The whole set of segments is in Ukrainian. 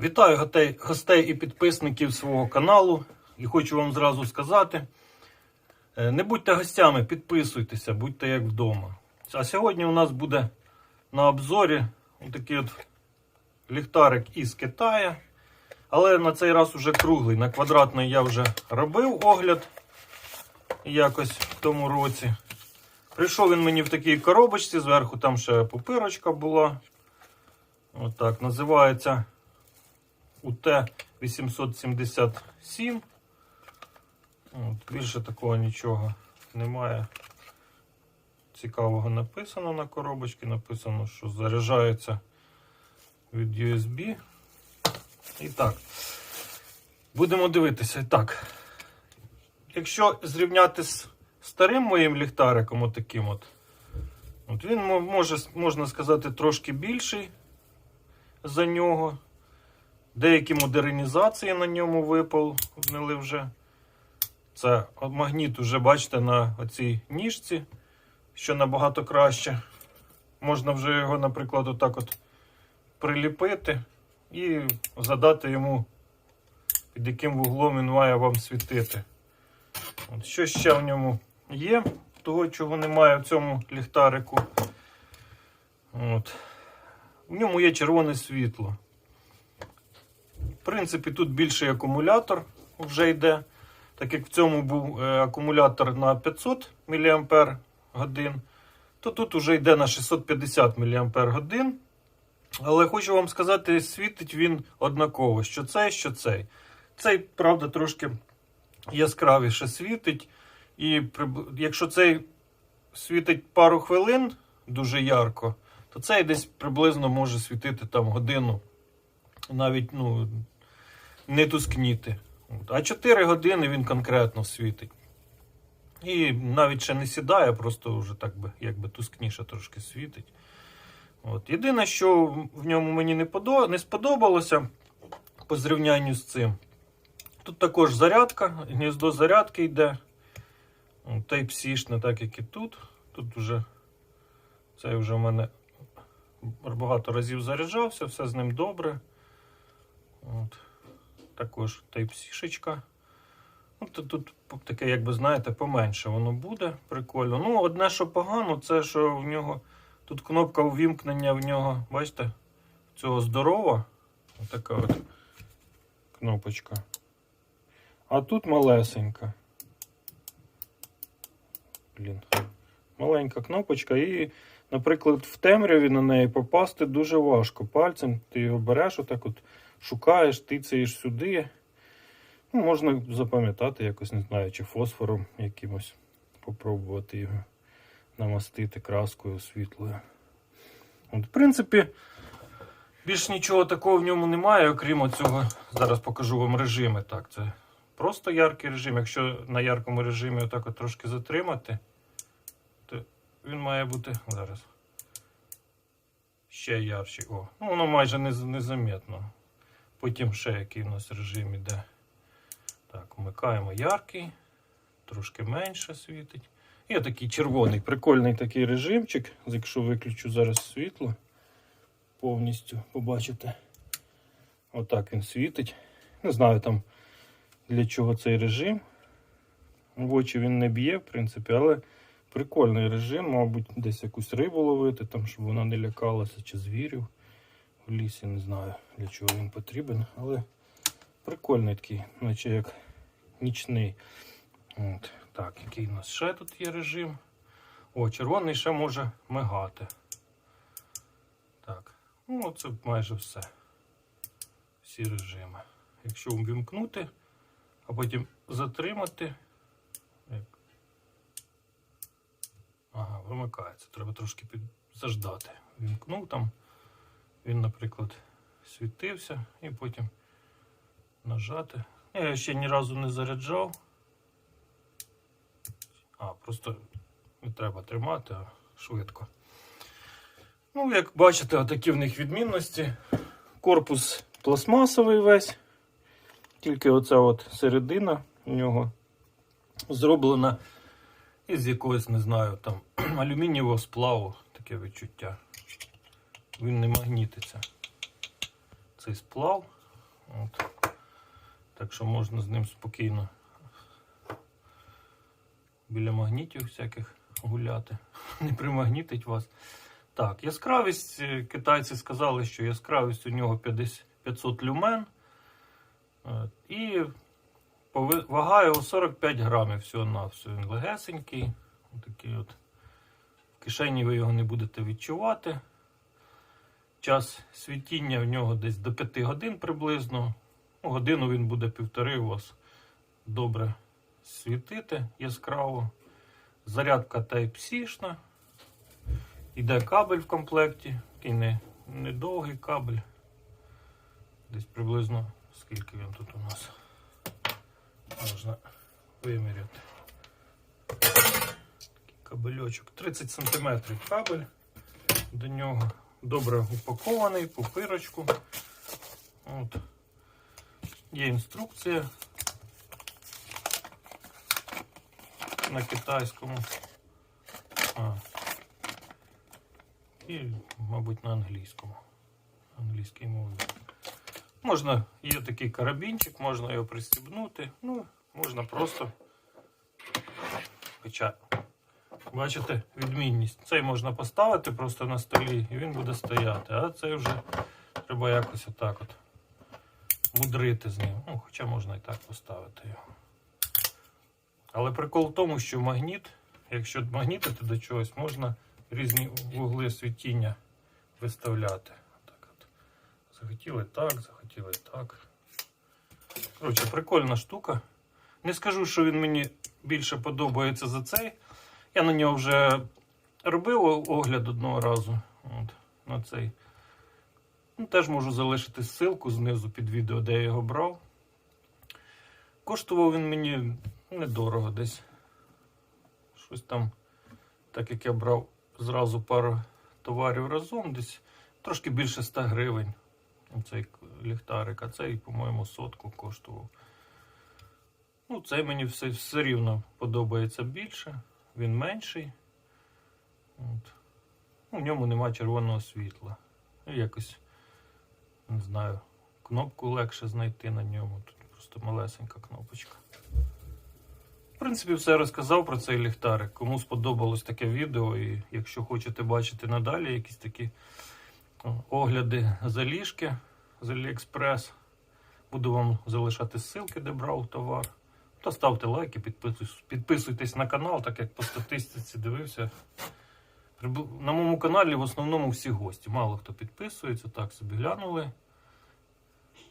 Вітаю гостей, і підписників свого каналу. І хочу вам зразу сказати: е, не будьте гостями, підписуйтеся, будьте як вдома. А сьогодні у нас буде на обзорі такий от ліхтарик із Китаю. Але на цей раз уже круглий. На квадратний я вже робив огляд якось в тому році. Прийшов він мені в такій коробочці, зверху там ще пупирочка була. Отак, називається УТ-877. От, Більше такого нічого немає. Цікавого написано на коробочці. Написано, що заряджається від USB. І так, будемо дивитися. І так, якщо зрівняти з старим моїм ліхтариком, отаким от, от він може, можна сказати, трошки більший за нього. Деякі модернізації на ньому виповнили вже. Це магніт вже бачите на оцій ніжці, що набагато краще. Можна вже його, наприклад, отак от приліпити і задати йому, під яким вуглом він має вам світити. От, що ще в ньому є, того, чого немає в цьому ліхтарику. От. В ньому є червоне світло. Принципі, тут більший акумулятор вже йде. Так як в цьому був е, акумулятор на 500 мАч, то тут вже йде на 650 мАч. Але хочу вам сказати, світить він однаково, що цей, що цей. Цей, правда, трошки яскравіше світить. І якщо цей світить пару хвилин дуже ярко, то цей десь приблизно може світити там годину, навіть ну, не тускніти. А 4 години він конкретно світить. І навіть ще не сідає, просто вже так би, якби тускніше трошки світить. От. Єдине, що в ньому мені не, подо... не сподобалося по зрівнянню з цим. Тут також зарядка, гніздо зарядки йде. Type-C, не так, як і тут. Тут вже цей вже в мене багато разів заряджався, все з ним добре. От. Також Type-C. Ну, то тут таке, як би знаєте, поменше воно буде. Прикольно. Ну, одне, що погано, це що в нього тут кнопка увімкнення в нього, бачите, цього здорова. Отака от кнопочка. А тут малесенька. Блін. Маленька кнопочка, і, наприклад, в темряві на неї попасти дуже важко. Пальцем ти його береш, отак от шукаєш, тицяєш сюди. Ну, можна запам'ятати якось, не знаю, чи фосфором якимось попробувати його намастити краскою світлою. От, в принципі, більш нічого такого в ньому немає, окрім цього. Зараз покажу вам режими. Так, це просто яркий режим. Якщо на яркому режимі отак от трошки затримати, то він має бути зараз. Ще ярче. О, ну воно майже не, незаметно. Потім ще який у нас режим іде. Так, вмикаємо яркий, трошки менше світить. І такий червоний, прикольний такий режимчик. Якщо виключу зараз світло, повністю побачите. Отак він світить. Не знаю там для чого цей режим. В очі він не б'є, в принципі, але прикольний режим, мабуть, десь якусь рибу ловити, там, щоб вона не лякалася чи звірів в лісі. Не знаю для чого він потрібен, але прикольний такий, наче як нічний. От. Так, який у нас ще тут є режим? О, червоний ще може мигати. Так, ну це майже все. Всі режими. Якщо увімкнути, а потім затримати. Ага, вимикається. Треба трошки під... заждати. Вімкнув там. Він, наприклад, світився і потім нажати. Я ще ні разу не заряджав. А, просто не треба тримати, а швидко. Ну, як бачите, отакі в них відмінності. Корпус пластмасовий весь. Тільки оця от середина у нього зроблена із якогось, не знаю, там алюмінієвого сплаву, таке відчуття. Він не магнітиться. Цей сплав. От. Так що можна з ним спокійно біля магнітів всяких гуляти. Не примагнітить вас. Так, яскравість, е, китайці сказали, що яскравість у нього 500 люмен. Е, І вага його 45 грамів всього на все. Він легесенький. Такий от. В кишені ви його не будете відчувати. Час світіння в нього десь до 5 годин приблизно. Ну, годину він буде півтори у вас добре світити яскраво. Зарядка Type-C. Іде кабель в комплекті. Такий не, недовгий кабель. Десь приблизно скільки він тут у нас можна виміряти. Такий кабельочок. 30 см кабель до нього. Добре упакований, пупирочку. От. Є інструкція на китайському. А. І, мабуть, на англійському. Англійській мові. Можна, є такий карабінчик, можна його пристібнути. Ну, можна просто. Хоча, бачите, відмінність. Цей можна поставити просто на столі і він буде стояти. А цей вже треба якось отак от мудрити з ним. Ну, хоча можна і так поставити його. Але прикол в тому, що магніт, якщо магнітити до чогось, можна різні вугли світіння виставляти. Так от. Захотіли так, захотіли так. Коротше, прикольна штука. Не скажу, що він мені більше подобається за цей. Я на нього вже робив огляд одного разу. От, на цей. Ну, теж можу залишити ссылку знизу під відео, де я його брав. Коштував він мені недорого десь. Щось там, так як я брав зразу пару товарів разом, десь трошки більше 100 гривень. Цей ліхтарик, а цей, по-моєму, сотку коштував. Ну, цей мені все, все рівно подобається більше, він менший. От. Ну, в ньому нема червоного світла. Ну, якось, не знаю, кнопку легше знайти на ньому. Тут просто малесенька кнопочка. В принципі, все розказав про цей ліхтарик. Кому сподобалось таке відео, і якщо хочете бачити надалі якісь такі огляди заліжки з Aliexpress, буду вам залишати ссылки, де брав товар. То ставте лайки, підписуйтесь, підписуйтесь на канал, так як по статистиці дивився. На моєму каналі в основному всі гості. Мало хто підписується, так собі глянули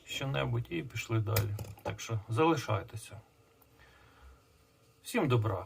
що-небудь і пішли далі. Так що залишайтеся. Всім добра.